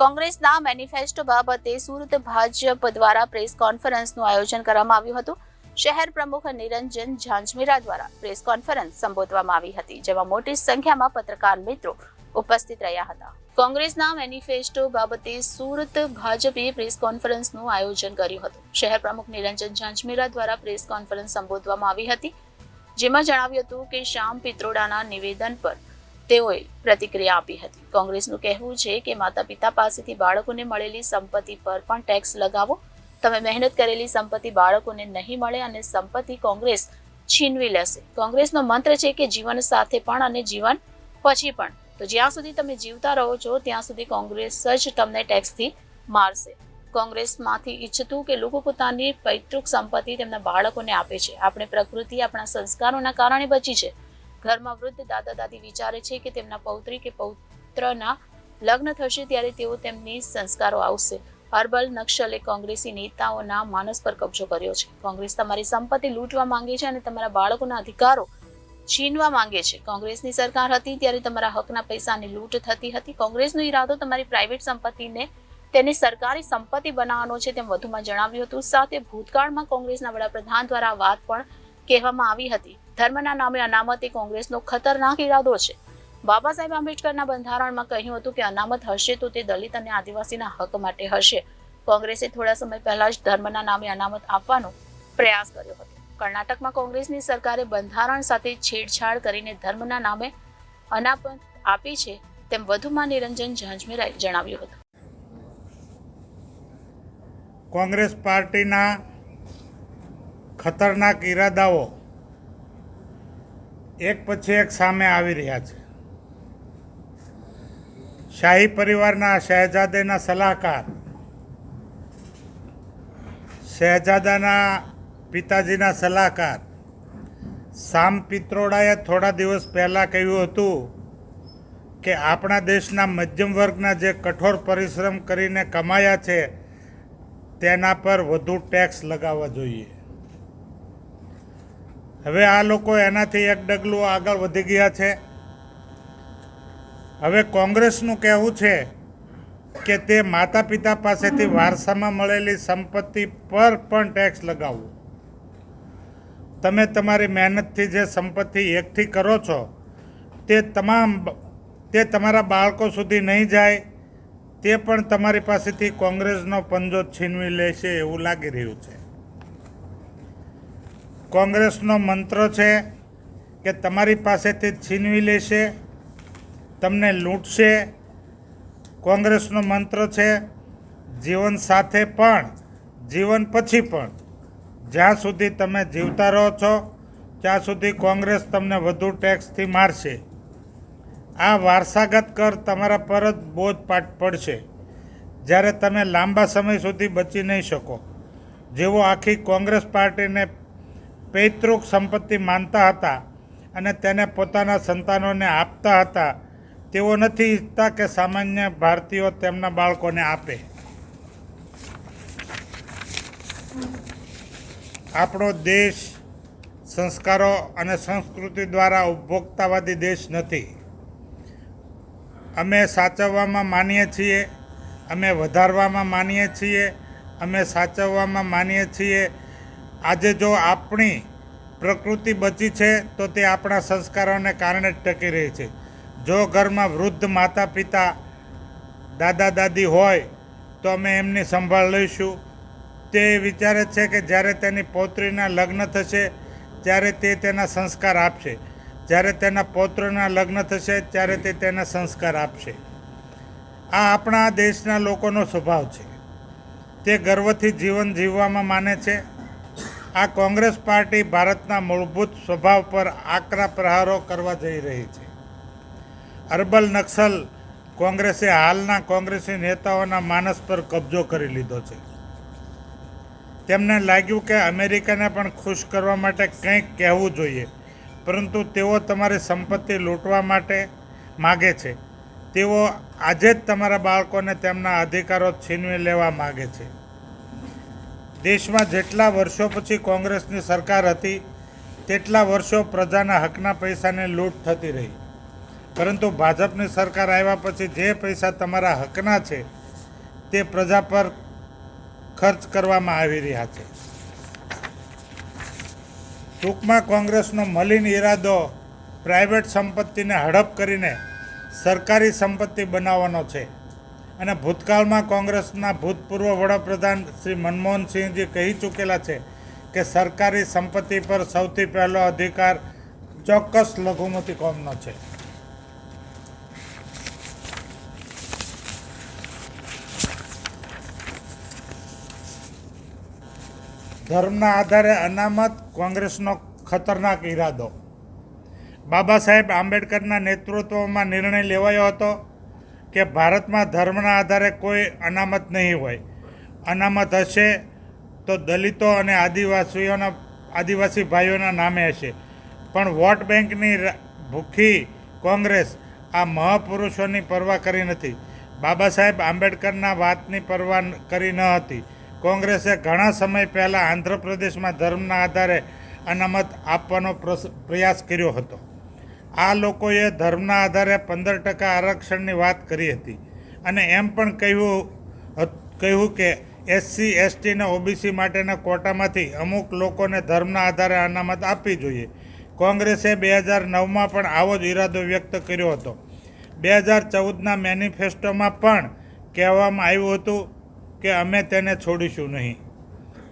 કોંગ્રેસના મેનિફેસ્ટો બાબતે સુરત ભાજપ દ્વારા પ્રેસ કોન્ફરન્સનું આયોજન કરવામાં આવ્યું હતું. શહેર પ્રમુખ નિરંજન ઝાંઝમેરા દ્વારા પ્રેસ કોન્ફરન્સ સંબોધવામાં આવી હતી, જેમાં મોટી સંખ્યામાં પત્રકાર મિત્રો ઉપસ્થિત રહ્યા હતા. કોંગ્રેસના મેનિફેસ્ટો બાબતે સુરત ભાજપે પ્રેસ કોન્ફરન્સનું આયોજન કર્યું હતું. શહેર પ્રમુખ નિરંજન ઝાંઝમેરા દ્વારા પ્રેસ કોન્ફરન્સ સંબોધવામાં આવી હતી, જેમાં જણાવ્યું હતું કે શ્યામ પિત્રોડાના નિવેદન પર તેઓએ પ્રતિક્રિયા આપી હતી. કોંગ્રેસનું કહેવું છે કે માતા પિતા પાસેથી બાળકોને મળેલી સંપત્તિ પર પણ ટેક્સ લગાવો. તમે મહેનત કરેલી સંપત્તિ બાળકોને નહીં મળે અને સંપત્તિ કોંગ્રેસ છીનવી લેશે. કોંગ્રેસનો મંત્ર છે કે જીવન સાથે પણ અને જીવન પછી પણ. તો જ્યાં સુધી તમે જીવતા રહો છો, ત્યાં સુધી કોંગ્રેસ જ તમને ટેક્સથી મારશે. કોંગ્રેસમાંથી ઈચ્છતું કે લોકો પોતાની પૈતૃક સંપત્તિ તેમના બાળકોને આપે છે. આપણે પ્રકૃતિ, આપણા સંસ્કારોના કારણે બચી છે. ઘરમાં વૃદ્ધ દાદા દાદી વિચારે છે કે તેમના પૌત્રી કે પૌત્રના લગ્ન થશે ત્યારે તેઓ તેમની સંસ્કારો આવશે. હર્બલ નક્સલે કોંગ્રેસી નેતાઓના માનસ પર કબજો કર્યો છે. કોંગ્રેસ તમારી સંપત્તિ લૂંટવા માંગે છે અને તમારા બાળકોના અધિકારો છીનવા માંગે છે. કોંગ્રેસની સરકાર હતી ત્યારે તમારા હકના પૈસાની લૂંટ થતી હતી. કોંગ્રેસનો ઈરાદો તમારી પ્રાઇવેટ સંપત્તિને તેની સરકારી સંપત્તિ બનાવવાનો છે તેમ વધુમાં જણાવ્યું હતું. સાથે ભૂતકાળમાં કોંગ્રેસના વડાપ્રધાન દ્વારા વાત પણ કહેવામાં આવી હતી. ધર્મના નામે અનામત એ કોંગ્રેસનો ખતરનાક ઇરાદો છે. બાબા સાહેબ આંબેડકરના બંધારણમાં કહ્યું હતું કે અનામત હશે તો તે દલિત અને આદિવાસીના હક માટે હશે. કોંગ્રેસે થોડા સમય પહેલા જ ધર્મના નામે અનામત આપવાનો પ્રયાસ કર્યો હતો. કર્ણાટકમાં કોંગ્રેસની સરકારે બંધારણ સાથે છેડછાડ કરીને ધર્મના નામે અનામત આપી છે તેમ વધુમાં નિરંજન ઝાંઝમેરાએ જણાવ્યું હતું. કોંગ્રેસ પાર્ટીના ખતરનાક ઈરાદાઓ એક પછી એક સામે આવી રહ્યા છે. શાહી પરિવારના શહેજાદેના સલાહકાર, શહેજાદાના પિતાજીના સલાહકાર, સામ પિત્રોડાએ થોડા દિવસ પહેલાં કહ્યું હતું કે, આપણા દેશના મધ્યમ વર્ગના જે કઠોર પરિશ્રમ કરીને કમાયા છે, તેના પર વધુ ટેક્સ લગાવવા જોઈએ. હવે આ લોકો એનાથી એક ડગલું આગળ વધી ગયા છે. હવે કોંગ્રેસનું કહેવું છે કે તે માતા પિતા પાસેથી વારસામાં મળેલી સંપત્તિ પર પણ ટેક્સ લગાવવો. તમે તમારી મહેનતથી જે સંપત્તિ એકઠી કરો છો, તે તમામ તે તમારા બાળકો સુધી નહીં જાય, તે પણ તમારી પાસેથી કોંગ્રેસનો પંજો છીનવી લેશે એવું લાગી રહ્યું છે. કોંગ્રેસનો મંત્ર છે કે તમારી પાસેથી છીનવી લેશે, તમને લૂંટશે. કોંગ્રેસનો મંત્ર છે, જીવન સાથે પણ, જીવન પછી પણ. જ્યાં સુધી તમે જીવતા રહો છો, ત્યાં સુધી કોંગ્રેસ તમને વધુ ટેક્સથી મારશે. આ વારસાગત કર તમારા પર જ બોજ પાટ પડશે. જ્યારે તમે લાંબા સમય સુધી બચી નહીં શકો. જેવો આખી કોંગ્રેસ પાર્ટીને પૈતૃક સંપત્તિ માનતા હતા અને તેને પોતાના સંતાનોને આપતા હતા. તેઓ નથી ઈચ્છતા કે સામાન્ય ભારતીયો તેમના બાળકોને આપે. આપણો દેશ સંસ્કારો અને સંસ્કૃતિ દ્વારા ઉપભોક્તાવાદી દેશ નથી. અમે સાચવવામાં માનીએ છીએ, અમે વધારવામાં માનીએ છીએ, અમે સાચવવામાં માનીએ છીએ આજે જો આપણી પ્રકૃતિ બચી છે, તો તે આપણા સંસ્કારોને કારણે જ ટકી રહી છે. જો ઘરમાં વૃદ્ધ માતા પિતા દાદા દાદી હોય, તો અમે એમની સંભાળ લઈશું. તે વિચારે છે કે જ્યારે તેની પૌત્રીના લગ્ન થશે, ત્યારે તે તેના સંસ્કાર આપશે. જ્યારે તેના પૌત્રના લગ્ન થશે, ત્યારે તે તેના સંસ્કાર આપશે. આ આપણા દેશના લોકોનો સ્વભાવ છે. તે ગર્વથી જીવન જીવવામાં માને છે. આ કોંગ્રેસ પાર્ટી ભારતના મૂળભૂત સ્વભાવ પર આકરા પ્રહારો કરવા જઈ રહી છે. અરબલ નક્સલ કોંગ્રેસે હાલના કોંગ્રેસી નેતાઓના માનસ પર કબજો કરી લીધો છે. તેમને લાગ્યું કે અમેરિકાને પણ ખુશ કરવા માટે કંઈક કહેવું જોઈએ, પરંતુ તેઓ તમારી સંપત્તિ લૂંટવા માટે માગે છે. તેઓ આજે જ તમારા બાળકોને તેમના અધિકારો છીનવી લેવા માગે છે. દેશમાં જેટલા વર્ષો પછી કોંગ્રેસની સરકાર હતી, તેટલા વર્ષો પ્રજાના હકના પૈસાને લૂંટ થતી રહી. પરંતુ ભાજપની સરકાર આવ્યા પછી જે પૈસા તમારા હકના છે, તે પ્રજા પર ખર્ચ કરવામાં આવી રહ્યા છે. ટૂંકમાં કોંગ્રેસનો મલિન ઈરાદો પ્રાઇવેટ સંપત્તિને હડપ કરીને સરકારી સંપત્તિ બનાવવાનો છે. અને ભૂતકાળમાં કોંગ્રેસના ભૂતપૂર્વ વડાપ્રધાન શ્રી મનમોહનસિંહજી કહી ચૂકેલા છે કે સરકારી સંપત્તિ પર સૌથી પહેલો અધિકાર ચોક્કસ લઘુમતી કોમનો છે. ધર્મના આધારે અનામત કોંગ્રેસનો ખતરનાક ઈરાદો. બાબા સાહેબ આંબેડકરના નેતૃત્વમાં નિર્ણય લેવાયો હતો. કે ભારતમાં ધર્મના આધારે કોઈ અનામત નહીં હોય. અનામત હશે તો દલિતો અને આદિવાસીઓના, આદિવાસી ભાઈઓના નામે હશે. પણ વોટ બેંકની ભૂખી કોંગ્રેસ આ મહાપુરુષોની પરવા કરી નથી. બાબા સાહેબ આંબેડકરના વાતની પરવા કરી ન હતી. કોંગ્રેસે ઘણા સમય પહેલાં આંધ્રપ્રદેશમાં ધર્મના આધારે અનામત આપવાનો પ્રયાસ કર્યો હતો. આ લોકોએ ધર્મના આધારે પંદર ટકા આરક્ષણની વાત કરી હતી. અને એમ પણ કહ્યું કહ્યું કે એસસી એસટી અને ઓબીસી માટેના કોટામાંથી અમુક લોકોને ધર્મના આધારે અનામત આપવી જોઈએ. કોંગ્રેસે બે હજાર નવમાં પણ આવો જ ઈરાદો વ્યક્ત કર્યો હતો. બે હજાર ચૌદના મેનિફેસ્ટોમાં પણ કહેવામાં આવ્યું હતું કે અમે તેને છોડીશું નહીં.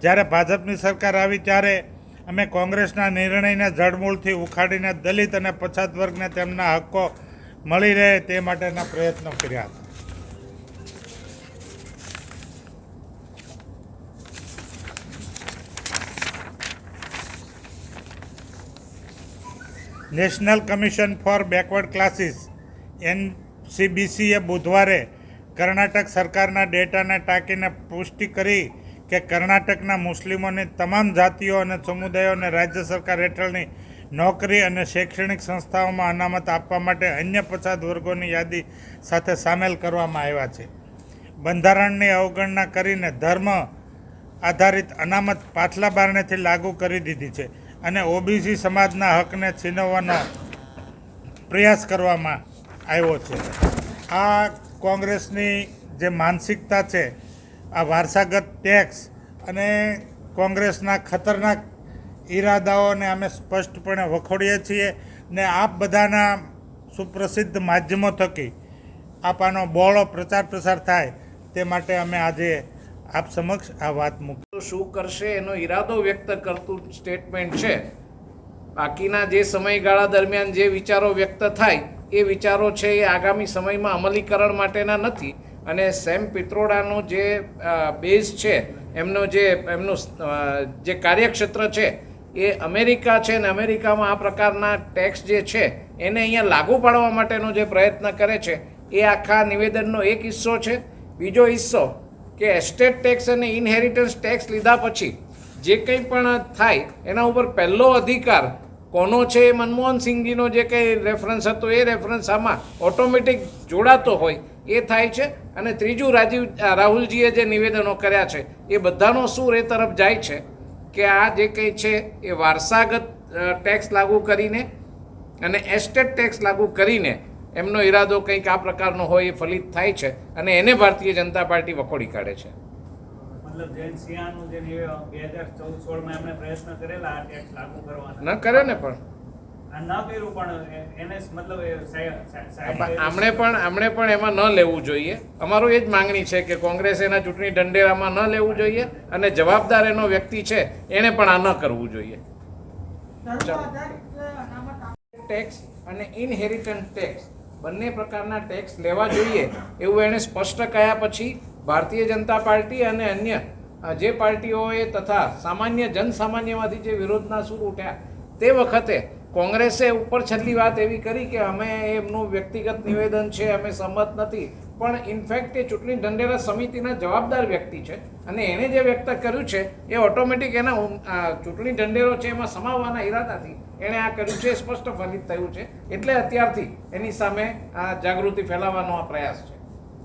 જ્યારે ભાજપની સરકાર આવી ત્યારે અમે કોંગ્રેસના નિર્ણયને જડમૂળથી ઉખાડીને દલિત અને પછાત વર્ગને તેમના હક્કો મળી રહે તે માટેના પ્રયત્નો કર્યા હતા. National commission for backward classes, એનસીબીસીએ બુધવારે કર્ણાટક સરકારના ડેટાને ટાંકીને પુષ્ટિ કરી કે કર્ણાટકના મુસ્લિમોની તમામ જાતિઓ અને સમુદાયોને રાજ્ય સરકાર હેઠળની નોકરી અને શૈક્ષણિક સંસ્થાઓમાં અનામત આપવા માટે અન્ય પછાત વર્ગોની યાદી સાથે સામેલ કરવામાં આવ્યા છે. બંધારણની અવગણના કરીને ધર્મ આધારિત અનામત પાછલા બારણેથી લાગુ કરી દીધી છે અને ઓબીસી સમાજના હકને છીનવવાનો પ્રયાસ કરવામાં આવ્યો છે. આ કોંગ્રેસની જે માનસિકતા છે આ વારસાગત ટેક્સ અને કોંગ્રેસના ખતરનાક ઈરાદાઓને અમે સ્પષ્ટપણે વખોડીએ છીએ ને આપ બધાના સુપ્રસિદ્ધ માધ્યમો થકી આપ આનો બહોળો પ્રચાર પ્રસાર થાય તે માટે અમે આજે આપ સમક્ષ આ વાત મૂકી. શું કરશે એનો ઈરાદો વ્યક્ત કરતું સ્ટેટમેન્ટ છે. બાકીના જે સમયગાળા દરમિયાન જે વિચારો વ્યક્ત થાય, એ વિચારો છે એ આગામી સમયમાં અમલીકરણ માટેના નથી. અને સેમ પિત્રોડાનો જે બેઝ છે, એમનો જે, એમનું જે કાર્યક્ષેત્ર છે, એ અમેરિકા છે ને અમેરિકામાં આ પ્રકારના ટેક્સ જે છે, એને અહીંયા લાગુ પાડવા માટેનો જે પ્રયત્ન કરે છે, એ આખા નિવેદનનો એક હિસ્સો છે. બીજો હિસ્સો કે એસ્ટેટ ટેક્સ અને ઇનહેરિટન્સ ટેક્સ લીધા પછી જે કંઈ પણ થાય, એના ઉપર પહેલો અધિકાર કોનો છે એ મનમોહન સિંહજીનો જે કંઈ રેફરન્સ હતો, એ રેફરન્સ આમાં ઓટોમેટિક જોડાતો હોય એ થાય છે. અને ત્રીજું રાજીવ રાહુલજીએ જે નિવેદનો કર્યા છે એ બધાનો સૂર એ તરફ જાય છે કે આ જે કંઈ છે એ વારસાગત ટેક્સ લાગુ કરીને અને એસ્ટેટ ટેક્સ લાગુ કરીને એમનો ઈરાદો કંઈક આ પ્રકારનો હોય એ ફલિત થાય છે અને એને ભારતીય જનતા પાર્ટી વખોડી કાઢે છે. ન કરે ને પણ. આમણે પણ આમણે પણ એમાં ન લેવું જોઈએ. અમારું એ જ માંગણી છે કે કોંગ્રેસ એના ચૂંટણી ઢંઢેરામાં ન લેવું જોઈએ અને જવાબદાર એનો વ્યક્તિ છે એણે પણ આ ન કરવું જોઈએ. ટેક્સ અને ઇનહેરિટન્ટ ટેક્સ બંને પ્રકારના ટેક્સ લેવા જોઈએ એવું એણે સ્પષ્ટ કહ્યા પછી ભારતીય જનતા પાર્ટી અને અન્ય જે પાર્ટીઓએ તથા સામાન્ય જનસામાન્યમાંથી જે વિરોધના સૂર ઉઠ્યા તે વખતે કોંગ્રેસે ઉપર છેલ્લી વાત એવી કરી કે અમે એમનું વ્યક્તિગત નિવેદન છે, અમે સંમત નથી. પણ ઇનફેક્ટ એ ચૂંટણી ઢંઢેરા સમિતિના જવાબદાર વ્યક્તિ છે અને એણે જે વ્યક્ત કર્યું છે, એ ઓટોમેટિક એના ચૂંટણી ઢંઢેરો છે, એમાં સમાવવાના ઈરાદાથી એણે આ કર્યું છે, એ સ્પષ્ટ ફલિત થયું છે. એટલે અત્યારથી એની સામે આ જાગૃતિ ફેલાવવાનો આ પ્રયાસ છે.